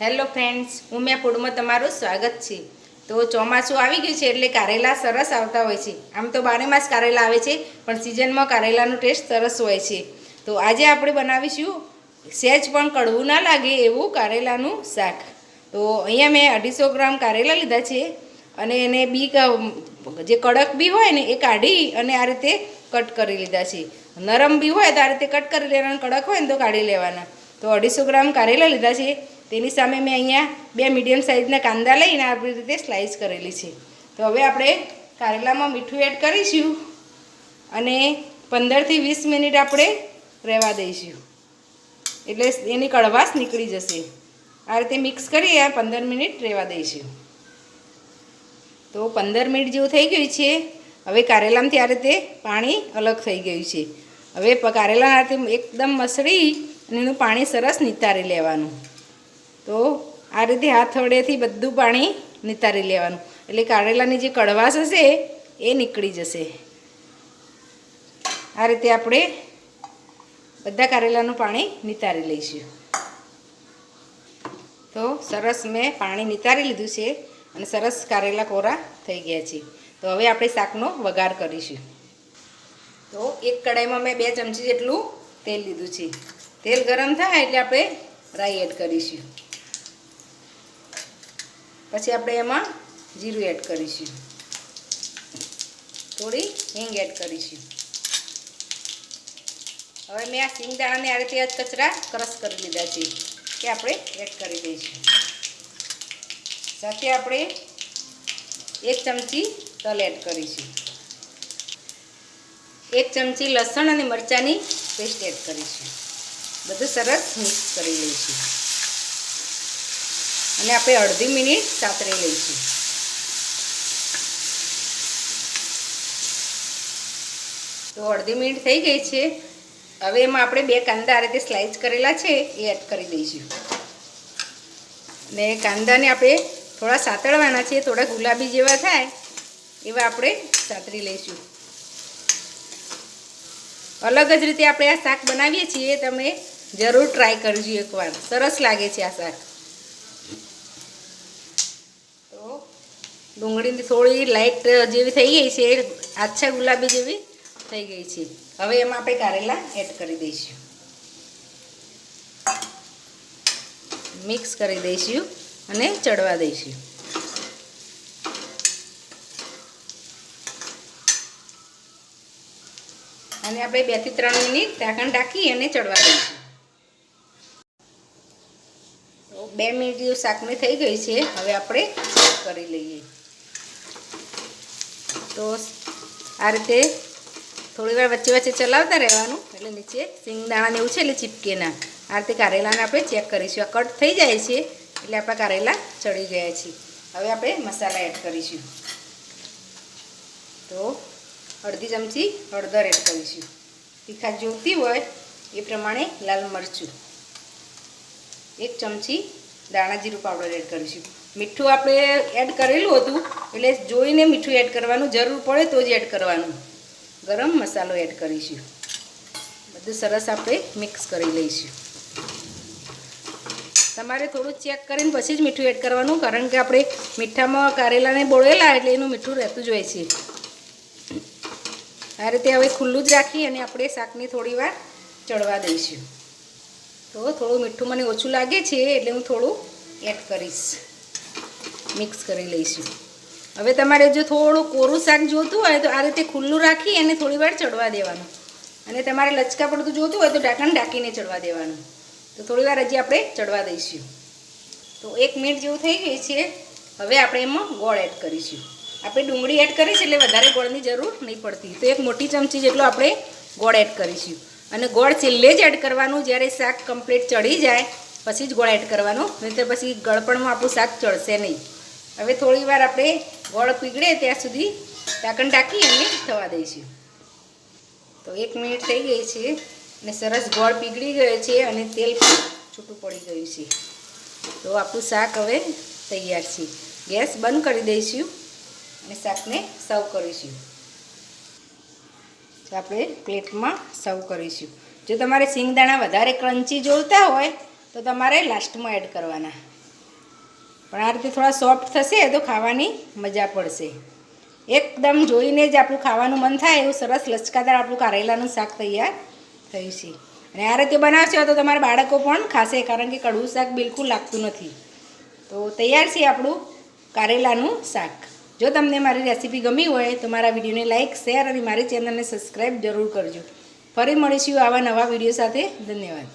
Hello friends Umiya ફૂડમાં તમારું સ્વાગત છે. તો ચોમાસું આવી ગયું છે એટલે કારેલા સરસ આવતા હોય છે. આમ તો બારે માસ કારેલા આવે છે, પણ સિઝનમાં કારેલાનો ટેસ્ટ સરસ હોય છે. તો આજે આપણે બનાવીશું સહેજ પણ કડવું ના લાગે એવું કારેલાનું શાક. તો અહીંયા મેં અઢીસો ગ્રામ કારેલા લીધા છે અને એને બી જે કડક બી હોય ને એ કાઢી અને આ રીતે કટ કરી લીધા છે. નરમ બી હોય તો આ રીતે કટ કરી લેવાના, કડક હોય ને તો કાઢી લેવાના. તો અઢીસો ગ્રામ કારેલા લીધા છે. તેની સામે મેં અહીંયા બે મીડિયમ સાઇઝના કાંદા લઈને આપણી રીતે સ્લાઇસ કરેલી છે. તો હવે આપણે કારેલામાં મીઠું એડ કરીશું અને પંદરથી વીસ મિનિટ આપણે રહેવા દઈશું. એટલે એની કડવાશ નીકળી જશે. આ રીતે મિક્સ કરી આ પંદર મિનિટ રહેવા દઈશું. તો પંદર મિનિટ જેવું થઈ ગયું છે. હવે કારેલામાંથી આ રીતે પાણી અલગ થઈ ગયું છે. હવે કારેલાના રીતે એકદમ મસળી અને એનું પાણી સરસ નિતારી લેવાનું. તો આ રીતે હાથ વડેથી બધું પાણી નિતારી લેવાનું. એટલે કારેલાની જે કડવાશ હશે, એ નીકળી જશે. આ રીતે આપણે બધા કારેલાનું પાણી નિતારી લઈશું. તો સરસ મેં પાણી નિતારી લીધું છે અને સરસ કારેલા કોરા થઈ ગયા છે. તો હવે આપણે શાકનો વઘાર કરીશું. તો એક કડાઈમાં મેં બે ચમચી જેટલું તેલ લીધું છે. તેલ ગરમ થાય એટલે આપણે રાઈ એડ કરીશું. પછી આપણે એમાં જીરું એડ કરીશું. થોડી હિંગ એડ કરીશું. હવે મેં આ સિંગદાણાને આ રીતે કચરા ક્રશ કરી લીધા છે કે આપણે એડ કરી દઈશું. સાથે આપણે એક ચમચી તલ એડ કરીશું. એક ચમચી લસણ અને મરચાંની પેસ્ટ એડ કરીશું. બધું સરસ મિક્સ કરી લઈશું. અને આપણે અડધી મિનિટ સાતરી લઈશું. તો અડધી મિનિટ થઈ ગઈ છે. હવે એમાં આપણે બે કાંદા આ રીતે સ્લાઇસ કરેલા છે, એ એડ કરી દઈશું. ને કાંદાને આપણે થોડા સાતળવાના છે, થોડા ગુલાબી જેવા થાય, એવા આપણે સાતરી લઈશું. અલગ જ રીતે આપણે આ શાક બનાવીએ છીએ, તમે જરૂર ટ્રાય કરજો એકવાર. સરસ લાગે છે આ શાક તો ડુંગળીની થોડી લાઇટ જેવી થઈ ગઈ છે, આછા ગુલાબી જેવી થઈ ગઈ છે. હવે એમાં આપણે કારેલા એડ કરી દઈશું. મિક્સ કરી દઈશું અને ચડવા દઈશું. અને આપણે બેથી ત્રણ મિનિટ ઢાંકણ ઢાંકી અને ચડવા દઈશું. બે મિનિટ શાકને થઈ ગઈ છે, હવે આપણે કરી લઈએ. તો આ રીતે થોડી વાર વચ્ચે વચ્ચે ચલાવતા રહેવાનું. એટલે નીચે સિંગદાણાને એવું છે એટલે ચીપકે ના આ રીતે કારેલાને આપણે ચેક કરીશું. આ કટ થઈ જાય છે, એટલે આપણા કારેલા ચડી ગયા છે. હવે આપણે મસાલા એડ કરીશું. તો અડધી ચમચી હળદર એડ કરીશું. તીખા જોતી હોય એ પ્રમાણે લાલ મરચું. એક ચમચી દાણા જીરું પાવડર એડ કરીશું. મીઠું આપણે એડ કરેલું હતું, એટલે જોઈને મીઠું એડ કરવાનું, જરૂર પડે તો જ એડ કરવાનું. ગરમ મસાલો એડ કરીશું. બધું સરસ આપણે મિક્સ કરી લઈશું. તમારે થોડું ચેક કરીને પછી જ મીઠું એડ કરવાનું, કારણ કે આપણે મીઠામાં કારેલાને બોળેલા એટલે એનું મીઠું રહેતું જ હોય છે. આ રીતે હવે ખુલ્લું જ રાખી અને આપણે શાકને થોડી વાર ચડવા દઈશું. તો થોડું મીઠું મને ઓછું લાગે છે, એટલે હું થોડું એડ કરીશ. મિક્સ કરી લઈશું. હવે તમારે જો થોડું કોરું શાક જોતું હોય તો આ રીતે ખુલ્લું રાખી એને થોડી વાર ચડવા દેવાનું. અને તમારે લચકા પડતું જોતું હોય તો ઢાંકણ ઢાંકીને ચડવા દેવાનું. તો થોડી વાર હજી આપણે ચડવા દઈશું. તો એક મિનિટ જેવું થઈ ગઈ છે. હવે આપણે એમાં ગોળ એડ કરીશું. આપણે ડુંગળી એડ કરી છે એટલે વધારે ગોળની જરૂર નહીં પડતી. તો એક મોટી ચમચી જેટલો આપણે ગોળ એડ કરીશું. અને ગોળ છેલ્લે જ એડ કરવાનું જ્યારે શાક કમ્પ્લીટ ચડી જાય, પછી જ ગોળ એડ કરવાનું. નહીં પછી ગળપણમાં આપણું શાક ચડશે નહીં. હવે થોડી વાર આપણે ગોળ પીગળે ત્યાં સુધી ઢાંકણ ઢાંકી અને થવા દઈશું. તો એક મિનિટ થઈ ગઈ છે અને સરસ ગોળ પીગળી ગયો છે અને તેલ પણ છૂટું પડી ગયું છે. તો આપણું શાક હવે તૈયાર છે. ગેસ બંધ કરી દઈશું અને શાકને સર્વ કરીશું. તો આપણે પ્લેટમાં સર્વ કરીશું. જો તમારે સિંગદાણા વધારે ક્રન્ચી જોઈતા હોય તો તમારે લાસ્ટમાં એડ કરવાના. પણ આ રીતે થોડા સોફ્ટ થશે તો ખાવાની મજા પડશે. એકદમ જોઈને જ આપણું ખાવાનું મન થાય એવું સરસ લચકાદાર આપણું કારેલાનું શાક તૈયાર થયું છે. અને આ રીતે બનાવશો તો તમારા બાળકો પણ ખાશે કારણ કે કડવું શાક બિલકુલ લાગતું નથી. તો તૈયાર છે આપણું કારેલાનું શાક. જો તમને મારી રેસીપી ગમી હોય તો મારા વિડીયોને લાઇક શેર અને મારી ચેનલને સબસ્ક્રાઈબ જરૂર કરજો. ફરી મળીશું આવા નવા વીડિયો સાથે. ધન્યવાદ.